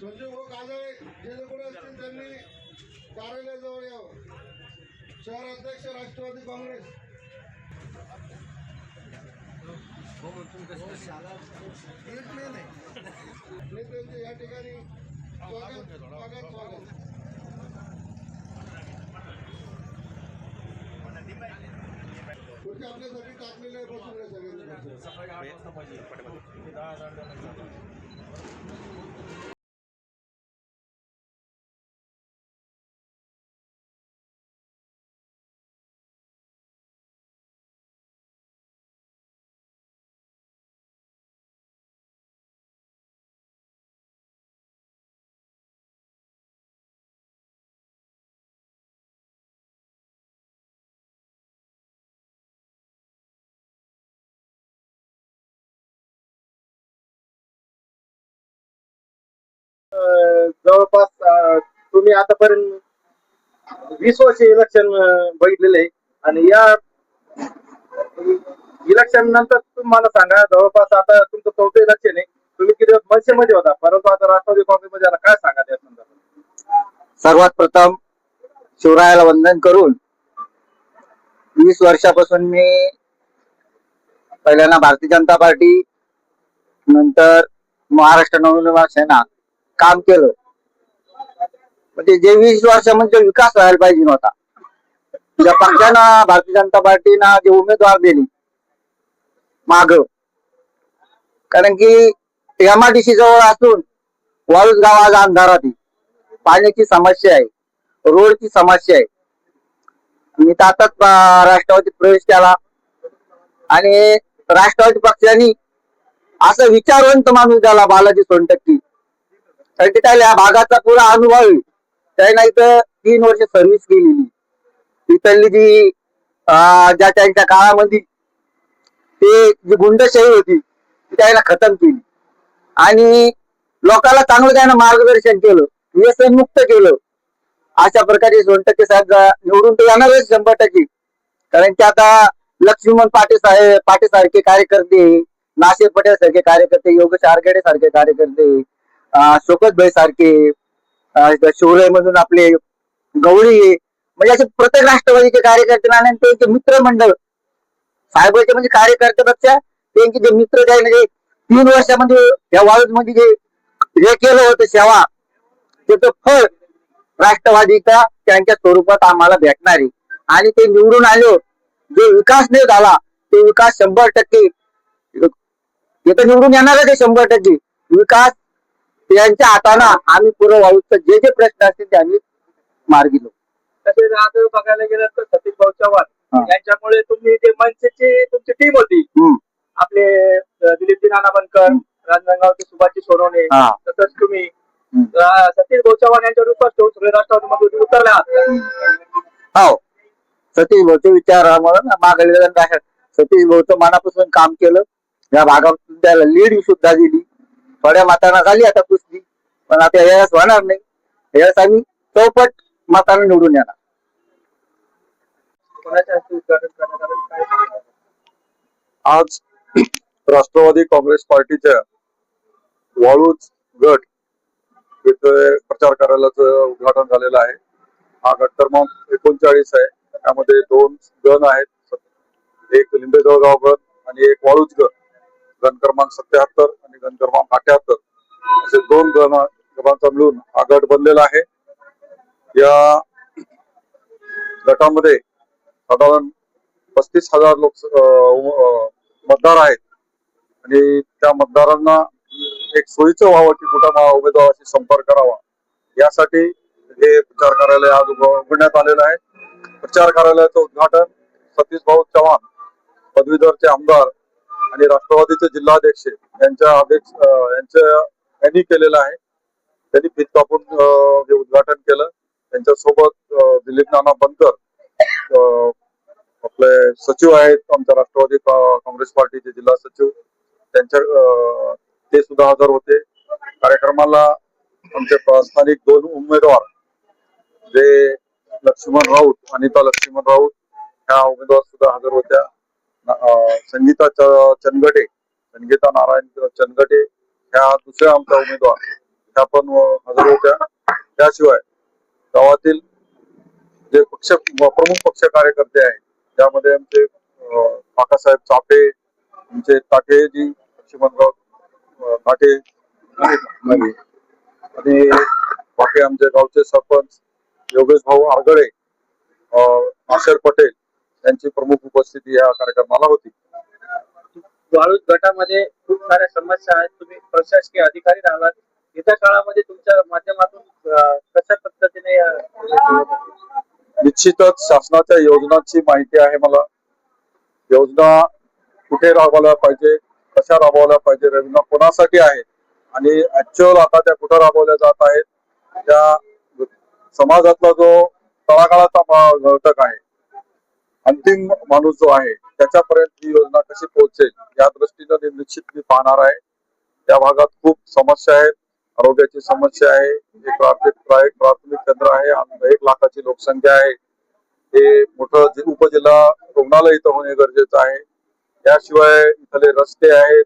संजय भाऊ काजळे जे जे कोणी असतील त्यांनी कार्यालयाजवळ यावं. शहर अध्यक्ष राष्ट्रवादी काँग्रेस. या ठिकाणी स्वागत स्वागत स्वागत. आपल्यासाठी टाकलेले बसून घ्या सगळ्यांनी. जवळपास तुम्ही आतापर्यंत वीस वर्ष इलेक्शन बघितलेले आणि या इलेक्शन नंतर तुम्हाला सांगा जवळपास आता तुमचं चौथं इलेक्शन आहे. तुम्ही किती मनसेमध्ये होता? परंतु आता राष्ट्रवादी काँग्रेसमध्ये आला. काय सांगा त्या संदर्भात? सर्वात प्रथम शिवरायाला वंदन करून वीस वर्षापासून मी पहिल्यांदा भारतीय जनता पार्टी नंतर महाराष्ट्र नवनिर्माण सेना काम केलं. म्हणजे जे वीस वर्षामध्ये म्हणजे विकास व्हायला पाहिजे नव्हता. ज्या पक्षानं भारतीय जनता पार्टीनं जे उमेदवार दिली माग. कारण की एमआरडीसी जवळ असून वाळूस गाव आज अंधारात पाण्याची समस्या आहे. रोडची समस्या आहे. मी तर आताच राष्ट्रवादीत प्रवेश केला. आणि राष्ट्रवादी पक्षांनी असं विचारवंत माणूस झाला बालाजी सोनटक्की. त्याला या भागाचा पुरा अनुभव आहे. त्याने इथं तीन वर्ष सर्व्हिस केलेली. इथली जी ज्या त्यांच्या काळामध्ये ते जी गुंडशाही होती ती त्याला खतम केली. आणि लोकांना चांगलं त्यानं मार्गदर्शन केलं व्यसन मुक्त केलं. अशा प्रकारे सोनटक्के साहेब निवडून ते येणारच शंभर टक्के. कारण की आता लक्ष्मण पाटे साहेब पाटे सारखे कार्यकर्ते नाशिक पटेल सारखे कार्यकर्ते योगेश आरगडे सारखे कार्यकर्ते शोकत भाई सारखे शिवराय मधून आपले गवळी म्हणजे असे प्रत्येक राष्ट्रवादीचे कार्यकर्ते आणि त्यांचे मित्रमंडळ साहेबांचे म्हणजे कार्यकर्त्यापेक्षा त्यांचे जे मित्र जे आहे तीन वर्षामध्ये या वाळूजमध्ये जे हे केलं होतं सेवा त्याचं फळ राष्ट्रवादीचा त्यांच्या स्वरूपात आम्हाला भेटणार. आहे आणि ते निवडून आलो जो विकास नाही झाला ते विकास शंभर टक्के निवडून येणारच आहे शंभर टक्के. विकास त्यांच्या हातानं आम्ही पुरं वाळूचं जे जे प्रश्न असतील ते आम्ही मार्गी लावू. तसेच आज बघायला गेलं तर सतीश भाऊ. चव्हाण यांच्यामुळे तुम्ही जे मनसेची तुमची टीम होती. आपले अं, दिलीपजी नाना बनकर राजनांदगावचे सुभाषजी सोनवणे. तसंच तुम्ही सतीश भाऊ चव्हाण यांच्यावर विश्वास ठेवून सगळे राष्ट्रवादीमध्ये उतरले आहात हो सतीश भाऊचे विचारामुळे ना मागले सतीश भाऊचं मनापासून काम केलं या भागात त्याला लीड सुद्धा दिली थोड्या मतांना झाली आता कुस्ती. पण आता यावेळेस होणार नाही. यावेळेस आम्ही चौपट मतानं निवडून येणार? आज राष्ट्रवादी काँग्रेस पार्टीच्या वाळूज गट येथे प्रचार कार्यालयाचं उद्घाटन झालेलं आहे. हा गट क्रमांक एकोणचाळीस आहे. त्यामध्ये दोन गण आहेत. एक लिंबेजवळ गाव गण आणि एक वाळूज गण गण क्रमांक सत्याहत्तर आणि गण क्रमांक अठ्याहत्तर असे दोन गण गणांचा मिळून हा गट बनलेला आहे. या गटामध्ये साधारण पस्तीस हजार लोक मतदार आहेत. आणि त्या मतदारांना एक सोयीचं व्हावं की कुठं उमेदवाराशी संपर्क करावा. यासाठी हे प्रचार कार्यालय आज उघडण्यात आलेलं आहे. प्रचार कार्यालयाचं उद्घाटन सतीश भाऊ चव्हाण पदवीधरचे आमदार आणि राष्ट्रवादीचे जिल्हाध्यक्ष यांच्या अध्यक्ष यांच्या यांनी केलेलं आहे. त्यांनी फीत कापून हे उद्घाटन केलं. त्यांच्यासोबत दिलीप नाना बनकर अं, आपले सचिव आहेत आमच्या राष्ट्रवादी काँग्रेस पार्टीचे जिल्हा सचिव. त्यांच्या ते सुद्धा हजर होते. कार्यक्रमाला आमचे स्थानिक दोन उमेदवार जे लक्ष्मण राऊत अनिता लक्ष्मण राऊत ह्या उमेदवार सुद्धा हजर होत्या. संगीता च- चनगटे. संगीता नारायण चनगटे. ह्या दुसऱ्या आमच्या उमेदवार. ह्या पण हजर होत्या. त्याशिवाय गावातील जे पक्ष प्रमुख पक्ष कार्यकर्ते आहेत त्यामध्ये आमचे काकासाहेब चापे आमचे ताटेजी लक्ष्मणराव अं, ताटे आणि बाकी आमचे गावचे सरपंच योगेश भाऊ आरगडे अं, आशर पटेल. यांची प्रमुख उपस्थिती या कार्यक्रमाला होती. वाळूज गटामध्ये खूप साऱ्या समस्या आहेत. तुम्ही प्रशासकीय अधिकारी राहिलात येत्या काळामध्ये तुमच्या माध्यमातून कशा पद्धतीने निश्चितच शासनाच्या योजनांची माहिती आहे मला. योजना कुठे राबवल्या पाहिजे कशा राबवल्या पाहिजे योजना कोणासाठी आहे? आणि ऍक्च्युअल आता त्या कुठं राबवल्या जात आहेत? त्या समाजातला जो तळागाळाचा घटक आहे अंतिम माणूस जो आहे त्याच्यापर्यंत ही योजना कशी पोहोचेल या दृष्टीनं निश्चित मी पाहणार आहे. त्या भागात खूप समस्या आहेत. आरोग्याची समस्या आहे. एक प्राथमिक प्राथमिक केंद्र आहे आणि एक लाखाची लोकसंख्या आहे. हे मोठं जे उपजिल्हा रुग्णालय इथं होणे गरजेचं आहे. त्याशिवाय इथले रस्ते आहेत.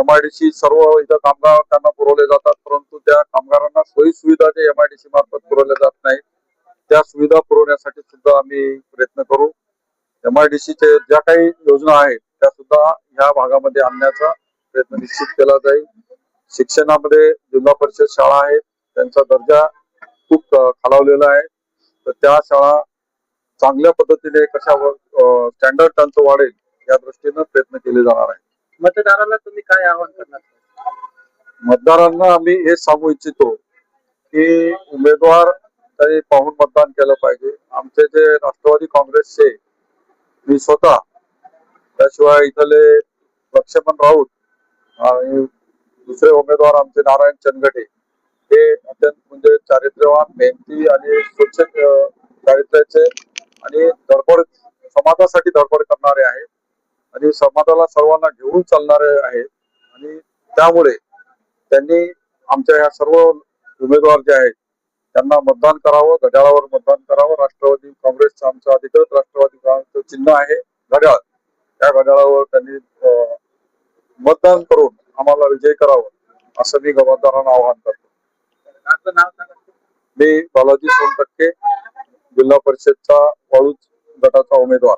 एम आय डी सी सर्व इथं कामगार त्यांना पुरवले जातात परंतु त्या कामगारांना सोयी सुविधा जे सी मार्फत पुरवल्या जात नाहीत. त्या सुविधा पुरवण्यासाठी सुद्धा आम्ही प्रयत्न करू. एमआयडीसीचे ज्या काही योजना आहेत त्या सुद्धा ह्या भागामध्ये आणण्याचा प्रयत्न निश्चित केला जाईल. शिक्षणामध्ये जिल्हा परिषद शाळा आहेत त्यांचा दर्जा खूप खालावलेला आहे. तर त्या शाळा चांगल्या पद्धतीने कशा स्टँडर्ड त्यांचं वाढेल या दृष्टीनं प्रयत्न केले जाणार आहे मतदाराला तुम्ही काय आवाहन करणार? मतदारांना आम्ही हे सांगू इच्छितो की उमेदवार त्यांनी पाहून मतदान केलं पाहिजे. आमचे जे राष्ट्रवादी काँग्रेसचे मी स्वतः त्याशिवाय इथले लक्ष्मण राऊत आणि दुसरे उमेदवार आमचे नारायण चनगटे हे अत्यंत म्हणजे चारित्र्यवान मेहनती आणि स्वच्छ चारित्र्याचे आणि धडपड समाजासाठी धडपड करणारे आहेत. आणि समाजाला सर्वांना घेऊन चालणारे आहेत. आणि त्यामुळे त्यांनी आमच्या ह्या सर्व उमेदवार जे आहेत त्यांना मतदान करावं घड्याळावर मतदान करावं. राष्ट्रवादी काँग्रेसचं आमचं अधिकृत राष्ट्रवादी काँग्रेसचं चिन्ह आहे घड्याळ. त्या घड्याळावर त्यांनी मतदान करून आम्हाला विजय करावं असं मी मतदारांना आवाहन करतो. मी बालाजी सोनटक्के जिल्हा परिषदचा वाळूज गटाचा उमेदवार.